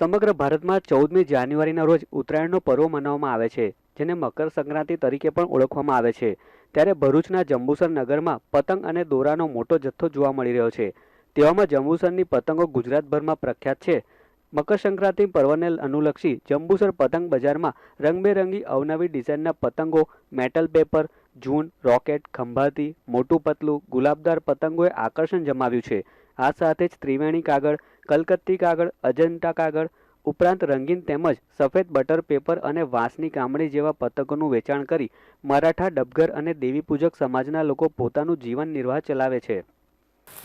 સમગ્ર ભારતમાં ચૌદમી જાન્યુઆરીના રોજ ઉત્તરાયણનો પર્વ મનાવવામાં આવે છે, જેને મકર સંક્રાંતિ તરીકે પણ ઓળખવામાં આવે છે. ત્યારે ભરૂચના જંબુસર નગરમાં પતંગ અને દોરાનો મોટો જથ્થો જોવા મળી રહ્યો છે. તેવામાં જંબુસરની પતંગો ગુજરાતભરમાં પ્રખ્યાત છે. મકર સંક્રાંતિ પર્વને અનુલક્ષી જંબુસર પતંગ બજારમાં રંગબેરંગી અવનવી ડિઝાઇનના પતંગો, મેટલ પેપર, જૂન, રોકેટ, ખંભાતી, મોટું પતલું, ગુલાબદાર પતંગોએ આકર્ષણ જમાવ્યું છે. આ સાથે જ ત્રિવેણી કાગળ કલકત્તી કાગળ અજંટા કાગળ, ઉપરાંત રંગીન તેમજ સફેદ બટર પેપર અને વાંસની કામળી જેવા પતંગોનું વેચાણ કરી મરાઠા ડબગર અને દેવી પૂજક સમાજના લોકો પોતાનું જીવન નિર્વાહ ચલાવે છે.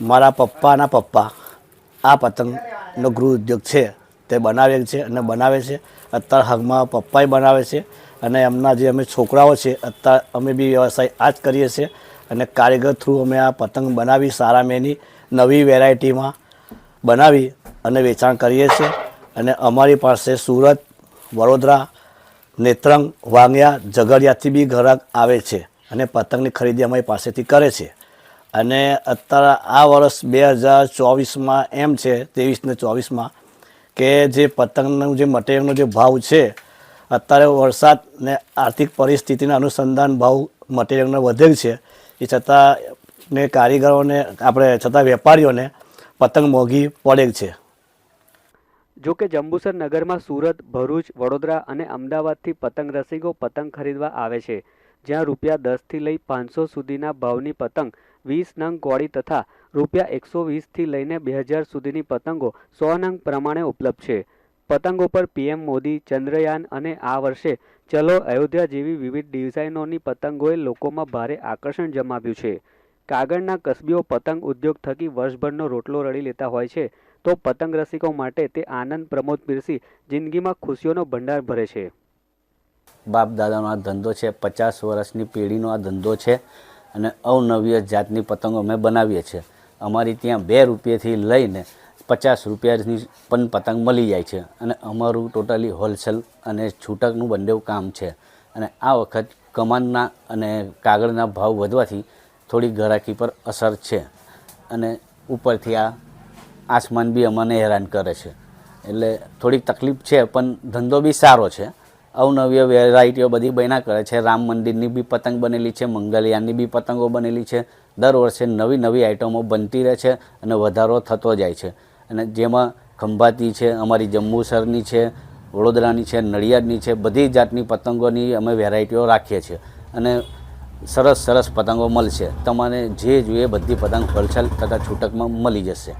મારા પપ્પાના પપ્પા આ પતંગનો ગૃહ ઉદ્યોગ છે. તે બનાવેલ છે અને બનાવે છે. અત્યારે હાલમાં પપ્પાએ બનાવે છે અને એમના જે અમે છોકરાઓ છે, અત્યારે અમે બી વ્યવસાય આ જ કરીએ છીએ અને કારીગર થ્રુ અમે આ પતંગ બનાવી સારા મેની નવી વેરાયટીમાં બનાવી અને વેચાણ કરીએ છીએ. અને અમારી પાસે સુરત, વડોદરા, નેત્રંગ, વાંગિયા, ઝઘડિયાથી બી ગ્રાહક આવે છે અને પતંગની ખરીદી અમારી પાસેથી કરે છે. અને અત્યારે આ વર્ષ બે હજાર ચોવીસમાં એમ છે, ત્રેવીસ ને ચોવીસમાં, કે જે પતંગનું જે મટીરિયલનો જે ભાવ છે, અત્યારે વરસાદ ને આર્થિક પરિસ્થિતિના અનુસંધાન ભાવ મટીરિયલનો વધેલ છે. એ છતાં ને કારીગરોને, આપણે છતાં વેપારીઓને પતંગ મોંઘી પડેલ છે. જો કે જંબુસર નગરમાં સુરત, ભરૂચ, વડોદરા અને અમદાવાદથી પતંગ રસિકો પતંગ ખરીદવા આવે છે, જ્યાં રૂપિયા દસથી લઈ પાંચસો સુધીના ભાવની પતંગ, વીસ નંગ કોળી તથા રૂપિયા એકસો વીસથી લઈને બે હજાર સુધીની પતંગો સો નંગ પ્રમાણે ઉપલબ્ધ છે. પતંગો પર પીએમ મોદી, ચંદ્રયાન અને આ વર્ષે ચલો અયોધ્યા જેવી વિવિધ ડિઝાઇનોની પતંગોએ લોકોમાં ભારે આકર્ષણ જમાવ્યું છે. કાગળના કસબીઓ પતંગ ઉદ્યોગ થકી વર્ષભરનો રોટલો રળી લેતા હોય છે, તો પતંગ રસિકો માટે તે આનંદ પ્રમોદ પીરસી જિંદગીમાં ખુશીઓનો ભંડાર ભરે છે. બાપ દાદાનો આ ધંધો છે, પચાસ વર્ષની પેઢીનો આ ધંધો છે અને અવનવીય જાતની પતંગો અમે બનાવીએ છીએ. અમારી ત્યાં બે રૂપિયાથી લઈને પચાસ રૂપિયાની પણ પતંગ મળી જાય છે અને અમારું ટોટલી હોલસેલ અને છૂટકનું બંને કામ છે. અને આ વખત કમાનના અને કાગળના ભાવ વધવાથી થોડી ઘરાકી પર અસર છે અને ઉપરથી આ આસમાન બી અમને હેરાન કરે છે. એટલે થોડીક તકલીફ છે, પણ ધંધો બી સારો છે. અવનવીય વેરાયટીઓ બધી બન્યા કરે છે. રામ મંદિરની બી પતંગ બનેલી છે, મંગલયાનની બી પતંગો બનેલી છે. દર વર્ષે નવી નવી આઇટમો બનતી રહે છે અને વધારો થતો જાય છે. અને જેમાં ખંભાતી છે, અમારી જંબુસરની છે, વડોદરાની છે, નડિયાદની છે, બધી જાતની પતંગોની અમે વેરાયટીઓ રાખીએ છીએ. અને સરસ સરસ પતંગો મળશે. તમારે જે જોઈએ બધી પતંગ હોલસેલ તથા છૂટકમાં મળી જશે.